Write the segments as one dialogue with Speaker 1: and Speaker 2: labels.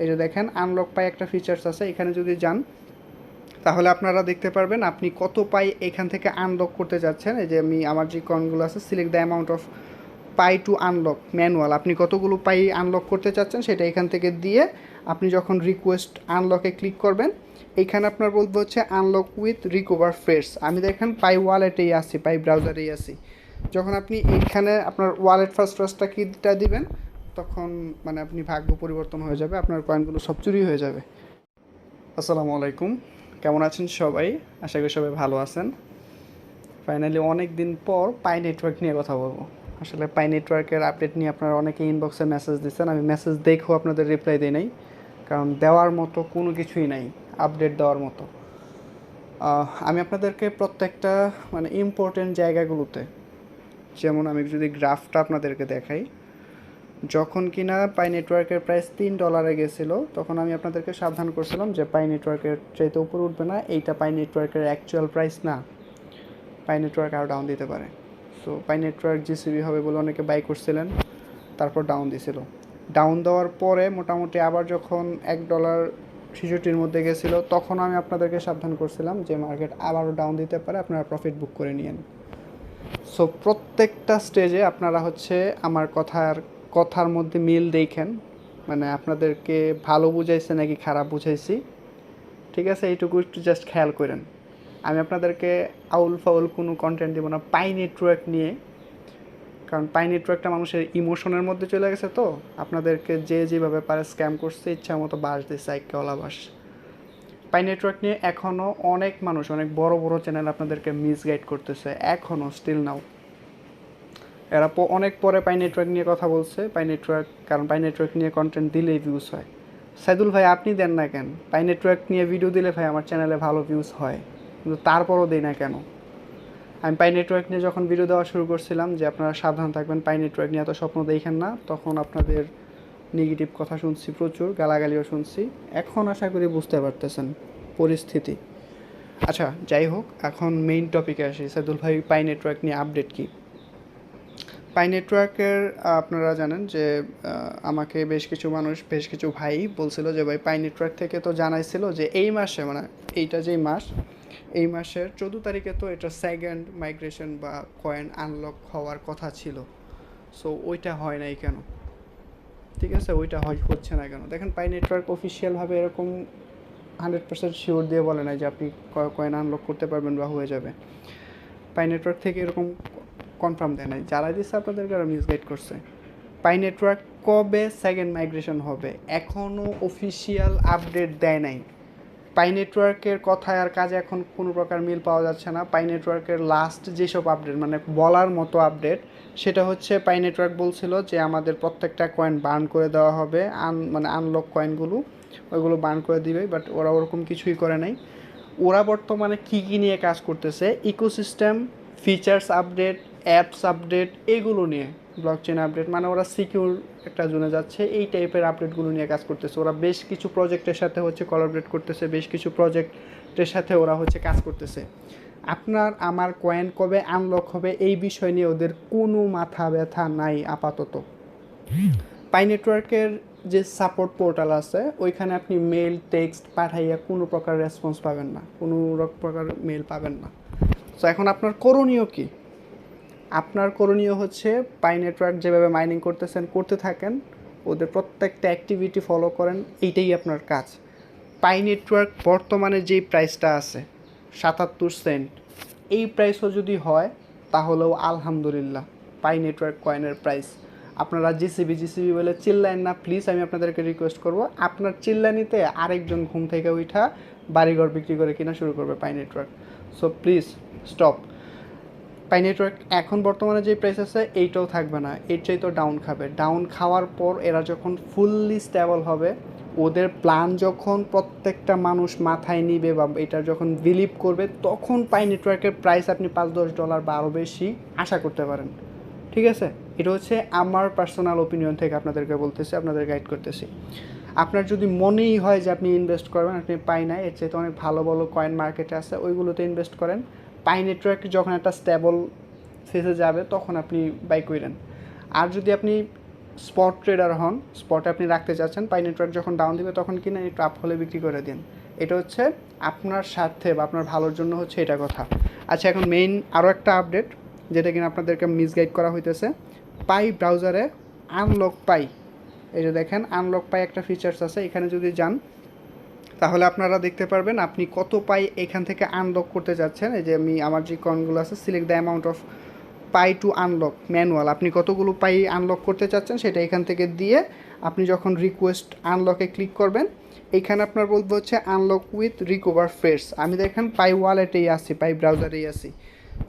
Speaker 1: এই যে দেখেন আনলক পাই একটা ফিচার্স আছে, এখানে যদি যান, তাহলে আপনারা দেখতে পারবেন আপনি কত পাই এখান থেকে আনলক করতে যাচ্ছেন। এই যে আমি, আমার যে কয়েনগুলো আছে select the amount of Pi to unlock manual আপনি কতগুলো পাই আনলক করতে চাচ্ছেন সেটা এখান থেকে দিয়ে আপনি যখন রিকোয়েস্ট আনলকে ক্লিক করবেন এইখানে আপনার বলতে হচ্ছে আনলক উইথ রিকভার ফ্রেশ আমি দেখেন পাই ওয়ালেটেই আসি পাই ব্রাউজারেই আসি যখন আপনি এইখানে আপনার ওয়ালেট ফার্স্ট ফার্স্টটা কিটা দিবেন তখন মানে আপনি ভাগ্য পরিবর্তন হয়ে যাবে, আপনার কয়েনগুলো সব চুরি হয়ে যাবে। আসসালামু আলাইকুম। কেমন আছেন সবাই? আশা করি সবাই ভালো আছেন। ফাইনালি অনেক দিন পর পাই নেটওয়ার্ক নিয়ে কথা বলব। আসলে পাই নেটওয়ার্কের আপডেট নিয়ে আপনারা অনেকে ইনবক্সে মেসেজ দিচ্ছেন। আমি মেসেজ দেখেও আপনাদের রিপ্লাই দিই নাই, কারণ দেওয়ার মতো কোনো কিছুই নাই আপডেট দেওয়ার মতো। আমি আপনাদেরকে প্রত্যেকটা মানে ইম্পর্টেন্ট জায়গাগুলোতে, যেমন আমি যদি গ্রাফটা আপনাদেরকে দেখাই যখন কিনা পাই নেটওয়ার্কের প্রাইস তিন ডলারে গেছিল, তখন আমি আপনাদেরকে সাবধান করছিলাম যে পাই নেটওয়ার্কের চাইতে উপরে উঠবে না, এইটা পাই নেটওয়ার্কের অ্যাকচুয়াল প্রাইস না। পাই নেটওয়ার্ক আরও ডাউন দিতে পারে। সো পাই নেটওয়ার্ক জিসিবি হবে বলে অনেকে বাই করছিলেন, তারপর ডাউন দিছিল। ডাউন দেওয়ার পরে মোটামুটি আবার যখন এক ডলার শিশুটির মধ্যে গেছিল, তখন আমি আপনাদেরকে সাবধান করছিলাম যে মার্কেট আবারও ডাউন দিতে পারে, আপনারা প্রফিট বুক করে নিয়েন। সো প্রত্যেকটা স্টেজে আপনারা হচ্ছে আমার কথার কথার মধ্যে মিল দেখেন। মানে আপনাদেরকে ভালো বুঝাইছে নাকি খারাপ বুঝাইছি। ঠিক আছে, এইটুকু একটু জাস্ট খেয়াল করেন। আমি আপনাদেরকে আউল ফাউল কোনো কন্টেন্ট দেবো না, পাই নেটওয়ার্ক নিয়ে। কারণ পাই নেটওয়ার্কটা মানুষের ইমোশনের মধ্যে চলে গেছে তো। আপনাদেরকে যে যেভাবে পারে স্ক্যাম করছে ইচ্ছা মতো বাস দিচ্ছে এককেওয়ালা বাস পাই নেটওয়ার্ক নিয়ে এখনও অনেক মানুষ, অনেক বড় বড় চ্যানেল আপনাদেরকে মিসগাইড করতেছে এখনও স্টিল নাও এরা অনেক পরে পাই নেটওয়ার্ক নিয়ে কথা বলছে, পাই নেটওয়ার্ক কারণ পাই নেটওয়ার্ক নিয়ে কন্টেন্ট দিলেই ভিউজ হয়। সাইদুল ভাই, আপনি দেন না কেন? পাই নেটওয়ার্ক নিয়ে ভিডিও দিলে ভাই আমার চ্যানেলে ভালো ভিউজ হয়, কিন্তু তারপরও দেই না কেন? আমি পাই নেটওয়ার্ক নিয়ে যখন ভিডিও দেওয়া শুরু করছিলাম যে আপনারা সাবধান থাকবেন, পাই নেটওয়ার্ক নিয়ে এত স্বপ্ন দেখেন না, তখন আপনাদের নেগেটিভ কথা শুনছি প্রচুর, গালাগালিও শুনছি। এখন আশা করি বুঝতে পারতেছেন পরিস্থিতি। আচ্ছা যাই হোক, এখন মেইন টপিকে আসি। সাইদুল ভাই, পাই নেটওয়ার্ক নিয়ে আপডেট কী? পাই নেটওয়ার্কের আপনারা জানেন যে আমাকে বেশ কিছু মানুষ, বেশ কিছু ভাই বলছিল যে, ভাই পাই নেটওয়ার্ক থেকে তো জানাইছিল যে, এই মাসে মানে এইটা যেই মাস, এই মাসের চোদ্দ তারিখে তো এটা সেকেন্ড মাইগ্রেশন বা কয়েন আনলক হওয়ার কথা ছিল। সো ওইটা হয় নাই কেন? ঠিক আছে? ওইটা হয়, হচ্ছে না কেন? দেখেন পাই নেটওয়ার্ক অফিসিয়ালভাবে এরকম হান্ড্রেড পার্সেন্ট শিওর দিয়ে বলে নাই যে, আপনি কয়েন আনলক করতে পারবেন বা হয়ে যাবে। পাই নেটওয়ার্ক থেকে এরকম কনফার্ম দেয় নাই। যারা দিচ্ছে আপনাদেরকে আরও মিসগাইড করছে। পাই নেটওয়ার্ক কবে সেকেন্ড মাইগ্রেশন হবে? এখনও অফিসিয়াল আপডেট দেয় নাই। পাই নেটওয়ার্কের কথায় আর কাজে এখন কোনো প্রকার মিল পাওয়া যাচ্ছে না। পাই নেটওয়ার্কের লাস্ট যেসব আপডেট মানে বলার মতো আপডেট সেটা হচ্ছে পাই নেটওয়ার্ক বলছিল যে আমাদের প্রত্যেকটা কয়েন বার্ন করে দেওয়া হবে। আন মানে আনলক কয়েনগুলো ওইগুলো বার্ন করে দিবে বাট ওরা ওরকম কিছুই করে নাই। ওরা বর্তমানে কী কী নিয়ে কাজ করতেছে? Ecosystem features update apps update এগুলো নিয়ে ব্লকচেন আপডেট মানে ওরা সিকিউর একটা জোনে যাচ্ছে, এই টাইপের আপডেটগুলো নিয়ে কাজ করতেছে। ওরা বেশ কিছু প্রজেক্টের সাথে হচ্ছে কোলাবরেট করতেছে, বেশ কিছু প্রজেক্টের সাথে ওরা হচ্ছে কাজ করতেছে। আপনার, আমার কয়েন কবে আনলক হবে এই বিষয় নিয়ে ওদের কোনো মাথা ব্যথা নাই আপাতত। পাই নেটওয়ার্কের যে সাপোর্ট পোর্টাল আছে, ওইখানে আপনি মেল টেক্সট পাঠাইয়া কোনো প্রকার রেসপন্স পাবেন না, কোনো রক- প্রকার মেল পাবেন না। তো এখন আপনার করণীয় কি? আপনার করণীয় হচ্ছে পাই নেটওয়ার্ক যেভাবে মাইনিং করতেছেন, করতে থাকেন, ওদের প্রত্যেকটা অ্যাক্টিভিটি ফলো করেন, এইটাই আপনার কাজ। পাই নেটওয়ার্ক বর্তমানে যেই প্রাইসটা আছে, সাতাত্তর সেন্ট এই প্রাইসও যদি হয়, তাহলেও আলহামদুলিল্লাহ, পাই নেটওয়ার্ক কয়েনের প্রাইস আপনারা জিসিবি জিসিবি বলে চিল্লাইন না প্লিজ আমি আপনাদেরকে রিকোয়েস্ট করব, আপনার চিল্লানিতে আরেকজন ঘুম থেকে উঠা বাড়িঘর বিক্রি করে কিনা শুরু করবে Pi Network. So please stop Pi Network এখন বর্তমানে যে প্রাইস আছে, এইটাও থাকবে না। এর চাইতেও ডাউন খাবে। ডাউন খাওয়ার পর এরা যখন ফুললি স্টেবল হবে, ওদের প্ল্যান যখন প্রত্যেকটা মানুষ মাথায় নিবে বা এটা যখন বিলিভ করবে, তখন পাই নেটওয়ার্কের প্রাইস আপনি পাঁচ, দশ ডলার বা আরও বেশি আশা করতে পারেন। ঠিক আছে? এটা হচ্ছে আমার পার্সোনাল ওপিনিয়ন থেকে আপনাদেরকে বলতেছি, আপনাদের গাইড করতেছি। আপনার যদি মনেই হয় যে আপনি ইনভেস্ট করবেন, আপনি পাই না এর চাইতে অনেক ভালো ভালো কয়েন মার্কেটে আছে, ওইগুলোতে ইনভেস্ট করেন। পাই নেটওয়ার্ক যখন একটা স্টেবল ফেসে যাবে, তখন আপনি বাই করেন আর যদি আপনি স্পট ট্রেডার হন স্পটে আপনি রাখতে চাচ্ছেন পাই নেটওয়ার্ক যখন ডাউন দিবে, তখন কিনে একটু আপ হলে বিক্রি করে দিন। এটা হচ্ছে আপনার স্বার্থে বা আপনার ভালোর জন্য হচ্ছে এটা কথা। আচ্ছা এখন মেইন আরও একটা আপডেট যেটা কিনা আপনাদেরকে মিসগাইড করা হইতেছে। পাই ব্রাউজারে আনলক পাই। যে দেখেন আনলক পাই একটা ফিচার্স আছে। এখানে যদি যান তাহলে আপনারা দেখতে পারবেন আপনি কত পাই এখান থেকে আনলক করতে যাচ্ছেন। এই যে আমি আমার যে কয়েনগুলো আছে select the amount of Pi to unlock manual আপনি কতগুলো পাই আনলক করতে চাচ্ছেন সেটা এখান থেকে দিয়ে আপনি যখন রিকোয়েস্ট আনলকে ক্লিক করবেন, এখানে আপনার বলব হচ্ছে আনলক উইথ রিকভার ফ্রেস আমি দেখেন পাই ওয়ালেটেই আছি, পাই ব্রাউজারেই আছি।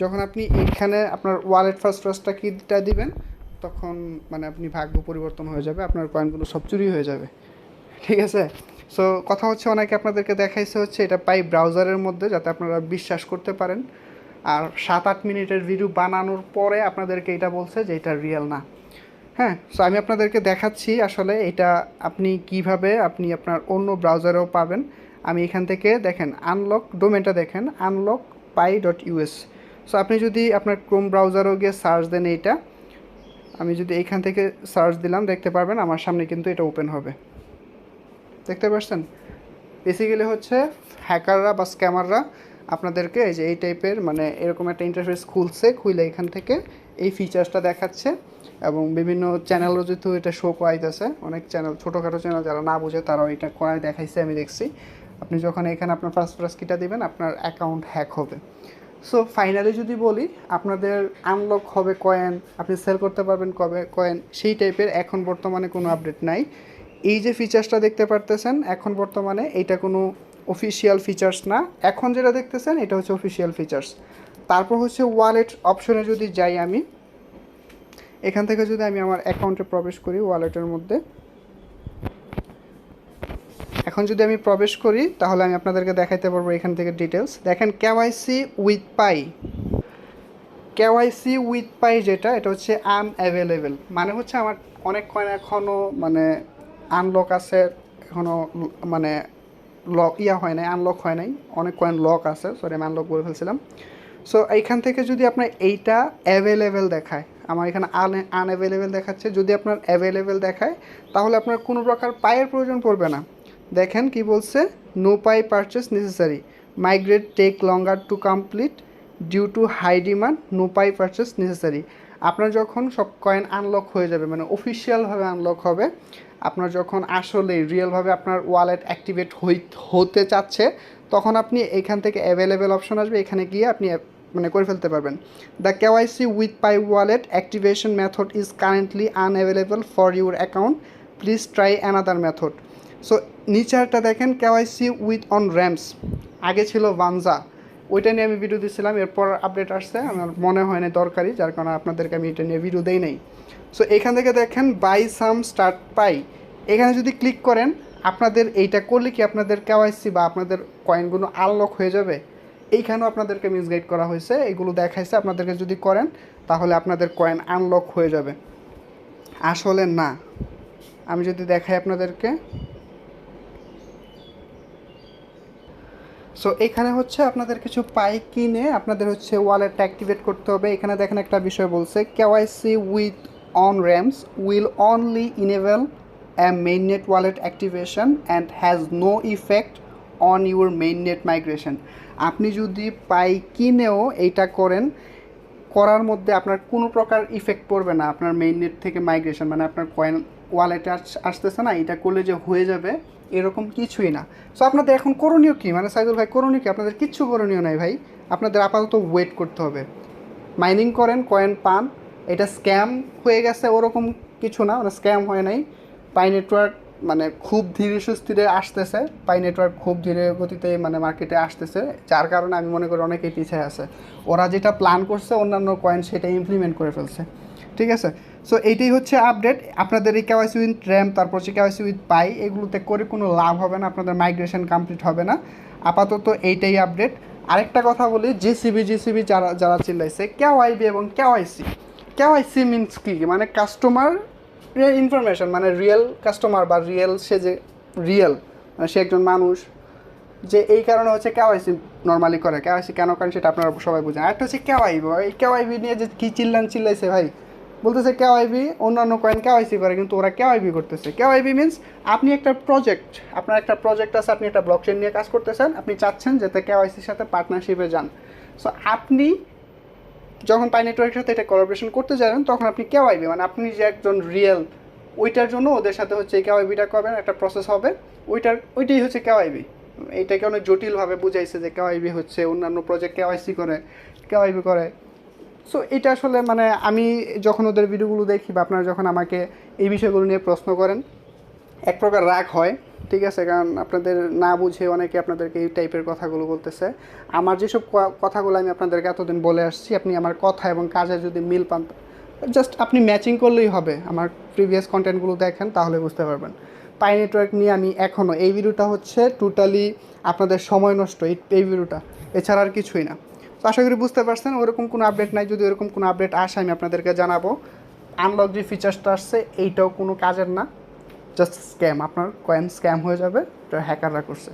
Speaker 1: যখন আপনি এইখানে আপনার ওয়ালেট ফার্স্ট ফার্স্টটা কিটা দিবেন, তখন মানে আপনি ভাগ্য পরিবর্তন হয়ে যাবে, আপনার কয়েনগুলো সব চুরি হয়ে যাবে। ঠিক আছে? সো কথা হচ্ছে অনেকে আপনাদেরকে দেখাইছে হচ্ছে এটা পাই ব্রাউজারের মধ্যে যাতে আপনারা বিশ্বাস করতে পারেন। আর সাত আট মিনিটের ভিডিও বানানোর পরে আপনাদেরকে এটা বলছে যে এটা রিয়েল না। হ্যাঁ? সো আমি আপনাদেরকে দেখাচ্ছি আসলে এটা আপনি কীভাবে আপনি আপনার অন্য ব্রাউজারেও পাবেন। আমি এখান থেকে দেখেন আনলক ডোমেনটা দেখেন unlock Pi dot US so আপনি যদি আপনার ক্রোম ব্রাউজারও গিয়ে সার্চ দেন এইটা, আমি যদি এইখান থেকে সার্চ দিলাম, দেখতে পারবেন আমার সামনে কিন্তু এটা ওপেন হবে। দেখতে পাচ্ছেন? বেসিক্যালি হচ্ছে হ্যাকাররা বা স্ক্যামাররা আপনাদেরকে এই যে এই টাইপের মানে এরকম একটা ইন্টারফেস খুলছে খুলে এখান থেকে এই ফিচার্সটা দেখাচ্ছে এবং বিভিন্ন চ্যানেলও যেহেতু এটা শো করাইতেছে, অনেক চ্যানেল ছোটোখাটো চ্যানেল যারা না বুঝে তারাও এটা করাই দেখাইছে, আমি দেখছি। আপনি যখন এখানে আপনার ফার্স্ট ফার্স্ট কিটা দিবেন, আপনার অ্যাকাউন্ট হ্যাক হবে। সো ফাইনালি যদি বলি, আপনাদের আনলক হবে কয়েন আপনি সেল করতে পারবেন কবে কয়েন সেই টাইপের এখন বর্তমানে কোনো আপডেট নাই। এই যে ফিচার্সটা দেখতে পারতেছেন, এখন বর্তমানে এইটা কোনো অফিসিয়াল ফিচার্স না। এখন যেটা দেখতেছেন, এটা হচ্ছে অফিসিয়াল ফিচার্স তারপর হচ্ছে ওয়ালেট অপশনে যদি যাই আমি, এখান থেকে যদি আমি আমার অ্যাকাউন্টে প্রবেশ করি ওয়ালেটের মধ্যে। এখন যদি আমি প্রবেশ করি, তাহলে আমি আপনাদেরকে দেখাইতে পারব এখান থেকে ডিটেলস দেখেন KYC with Pi KYC with Pi যেটা, এটা হচ্ছে আনঅ্যাভেলেবেল মানে হচ্ছে আমার অনেক কয়েন এখনও মানে আনলক আছে এখনও মানে লক ইয়া হয় নাই আনলক হয় নাই। অনেক কয়েন লক আছে সরি আমি আনলক করে ফেলছিলাম। সো এইখান থেকে যদি আপনার এইটা অ্যাভেলেবেল দেখায়, আমার এখানে আন আনঅ্যাভেলেবেল দেখাচ্ছে, যদি আপনার অ্যাভেলেবেল দেখায়, তাহলে আপনার কোনো প্রকার পায়ের প্রয়োজন পড়বে না। দেখেন কি বলছে no Pi purchase necessary migrate take longer to complete due to high demand no Pi purchase necessary আপনার যখন সব কয়েন আনলক হয়ে যাবে মানে অফিসিয়ালভাবে আনলক হবে আপনার যখন আসলে রিয়েলভাবে আপনার ওয়ালেট অ্যাক্টিভেট হই, হতে চাচ্ছে, তখন আপনি এখান থেকে অ্যাভেলেবেল অপশন আসবে, এখানে গিয়ে আপনি মানে করে ফেলতে পারবেন। The KYC with Pi wallet activation method is currently unavailable for your account please try another method so নিচারটা দেখেন কেওয়াইসি উইথ অন র্যামস আগে ছিল ভানজা ওইটা নিয়ে আমি ভিডিও দিয়েছিলাম এরপর আপডেট আসছে, আমার মনে হয় না দরকারি, যার কারণে আপনাদেরকে আমি এটা নিয়ে ভিডিও দেই নাই। সো এখান থেকে দেখেন বাই সাম স্টার্ট পাই এখানে যদি ক্লিক করেন, আপনাদের এইটা করলে কি আপনাদের কেওয়াইসি বা আপনাদের কয়েনগুলো আনলক হয়ে যাবে? এইখানেও আপনাদেরকে মিসগাইড করা হয়েছে, এগুলো দেখাইছে, আপনাদেরকে যদি করেন, তাহলে আপনাদের কয়েন আনলক হয়ে যাবে। আসলে না। আমি যদি দেখাই আপনাদেরকে। সো এখানে হচ্ছে আপনাদের কিছু পাই কিনে আপনাদের হচ্ছে ওয়ালেটটা অ্যাক্টিভেট করতে হবে। এখানে দেখেন একটা বিষয় বলছে KYC with on ramps will only enable a mainnet wallet activation and has no effect on your mainnet migration. আপনি যদি পাই কিনেও এইটা করেন, করার মধ্যে আপনার কোনো প্রকার ইফেক্ট পড়বে না আপনার মেইননেট থেকে মাইগ্রেশন মানে আপনার কয়েন ওয়ালেটে আসতেছে না, এটা করলে যে হয়ে যাবে এরকম কিছুই না। সো আপনাদের এখন করণীয় কী? মানে সাইদুল ভাই, করণীয় কি? আপনাদের কিচ্ছু করণীয় নাই ভাই। আপনাদের আপাতত ওয়েট করতে হবে। মাইনিং করেন কয়েন পান এটা স্ক্যাম হয়ে গেছে ওরকম কিছু না মানে স্ক্যাম হয় নাই। পাই নেটওয়ার্ক মানে খুব ধীরে সুস্থিরে আসতেছে। পাই নেটওয়ার্ক খুব ধীরে গতিতে মানে মার্কেটে আসতেছে, যার কারণে আমি মনে করি অনেকেই পিছিয়ে আছে। ওরা যেটা প্ল্যান করছে, অন্যান্য কয়েন সেটা ইমপ্লিমেন্ট করে ফেলছে। ঠিক আছে? সো এইটাই হচ্ছে আপডেট আপনাদের এই কেওয়াইসি উইথ র্যাম তারপর হচ্ছে কেওয়াইসি উইথ পাই এগুলোতে করে কোনো লাভ হবে না, আপনাদের মাইগ্রেশন কমপ্লিট হবে না। আপাতত এইটাই আপডেট আরেকটা কথা বলি জিসিবি জিসিবি যারা যারা চিল্লাইছে কেওয়াইবি এবং কেওয়াইসি কেওয়াইসি মিনস কি মানে কাস্টমার ইনফরমেশন মানে রিয়েল কাস্টমার বা রিয়েল সে যে রিয়েল মানে সে একজন মানুষ যে এই কারণে হচ্ছে কেওয়াইসি নর্মালি করে কেওয়াইসি কেন করেন সেটা আপনারা সবাই বুঝেন আরেকটা হচ্ছে কেওয়াইবি এই কেওয়াইবি নিয়ে যে কী চিল্লান চিল্লাইছে ভাই বলতেছে কেওয়াইবি অন্যান্য কয়েন কেওয়াইসি করে কিন্তু ওরা কেওয়াইবি করতেছে কেওয়াইবি মিনস আপনি একটা প্রজেক্ট আপনার একটা প্রজেক্ট আছে আপনি একটা ব্লকচেন নিয়ে কাজ করতেছেন আপনি চাচ্ছেন যাতে কেওয়াইসির সাথে পার্টনারশিপে যান সো আপনি যখন পাই নেটওয়ার্কের সাথে এটা কোলাবোরেশন করতে যাবেন, তখন আপনি কেওয়াইবি মানে আপনি যে একজন রিয়েল ওইটার জন্য ওদের সাথে হচ্ছে এই কেওয়াইবিটা করবেন, একটা প্রসেস হবে। ওইটার, ওইটাই হচ্ছে কেওয়াইবি এইটাকে অনেক জটিলভাবে বুঝাইছে যে কেওয়াইবি হচ্ছে অন্যান্য প্রজেক্ট কেওয়াইসি করে কেওয়াইবি করে। সো এটা আসলে মানে আমি যখন ওদের ভিডিওগুলো দেখি বা আপনারা যখন আমাকে এই বিষয়গুলো নিয়ে প্রশ্ন করেন, এক প্রকার রাগ হয়। ঠিক আছে, কারণ আপনাদের না বুঝে অনেকে আপনাদেরকে এই টাইপের কথাগুলো বলতেছে। আমার যেসব কথাগুলো আমি আপনাদেরকে এতদিন বলে আসছি, আপনি আমার কথা এবং কাজে যদি মিল পান জাস্ট আপনি ম্যাচিং করলেই হবে। আমার প্রিভিয়াস কন্টেন্টগুলো দেখেন, তাহলে বুঝতে পারবেন। পাই নেটওয়ার্ক নিয়ে আমি এখনও এই ভিডিওটা হচ্ছে টোটালি আপনাদের সময় নষ্ট, এই এই ভিডিওটা। এছাড়া আর কিছুই না। তো আশা করি বুঝতে পারছেন, ওরকম কোনো আপডেট নাই, যদি ওরকম কোনো আপডেট আসে, আমি আপনাদেরকে জানাব। আনলক যে ফিচার্সটা আসছে, এইটাও কোনো কাজের না। জাস্ট স্ক্যাম আপনার কয়েন স্ক্যাম হয়ে যাবে এটা হ্যাকাররা করছে।